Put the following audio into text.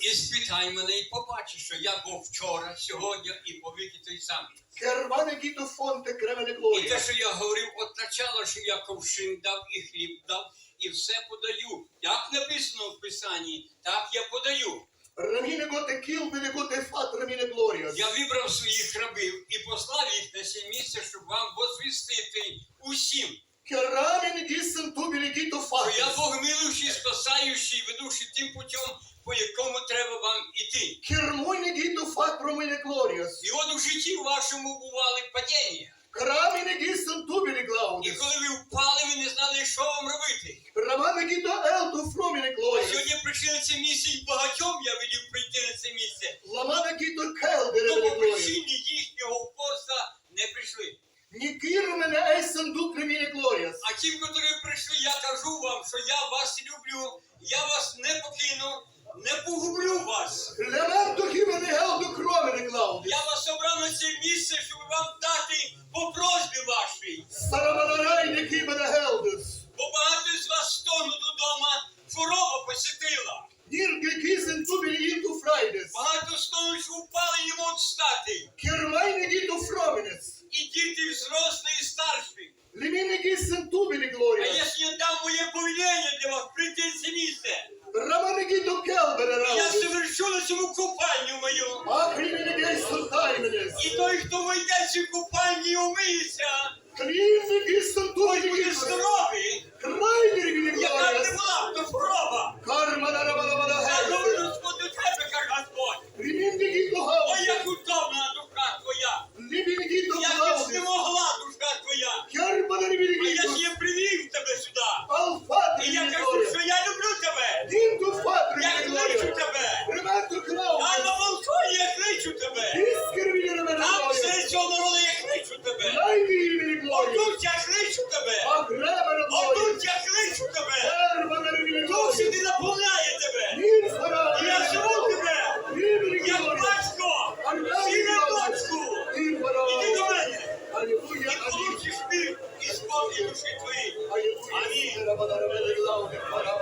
І спитай мене, і побачиш, що я був вчора, сьогодні і повіки той самий. І те, що я говорив от начала, що я ковшин дав і хліб дав, і все подаю. Як написано в Писанні, так я подаю. Я вибрав своїх рабів і послав їх на це місце, щоб вам возвістити усім, ведучий тим путем, по якому треба вам іти. Kermoine gito fat romine glorias. І от у житті вашому бували падіння. Kramine gisen tubile І glaudes. коли ви впали, ви не знали, що вам робити. Gito elto fromine А glorias. сьогодні прийшли на це місце і багатьом я велів прийти на це місце. Gito kelde Ну, ramine по причині їхнього упорства не прийшли. Nikiro mene eisen duk ramine glorias. А тим, які прийшли, я кажу вам, що я вас люблю, я вас не покину, не погублю вас. Я вас обрав на це місце, щоб вам дати по просьбі вашій. Бо багато з вас стону додому, хвороба посітила. Багато стону, що впали не можуть встати. Kermaine gito fromines. І діти взрослі і старші. Limine gisen tubile А якщо я дам моє повеління для вас прийти на це місце, Ramane gito kelbene я raudes. На цьому купанню мою. Akrimine geisen taimenes. І той, хто вийде в цю купальню і умиється, Kline gisen той буде здоровий. Krainer gine Яка не була, то хвороба. Karmana ramana mana Я heldes. говорю, Господь, до тебе, каже Господь. Limine gito Ой, як удобна душа твоя. Gito Як glaudes. не могла душа твоя. Kermana limine А я ж її привів тебе сюди. Alfatre І я кажу, Otur çerçeveyi şu tepe. Otur çerçeveyi şu tepe. Çok şimdi de bu ayete be. Yaşamın tepe. Yaklaşko. Sine başko. İki tepe. Yapılır çiftlik. İspat edilmiş etmeyi. Amin. Amin.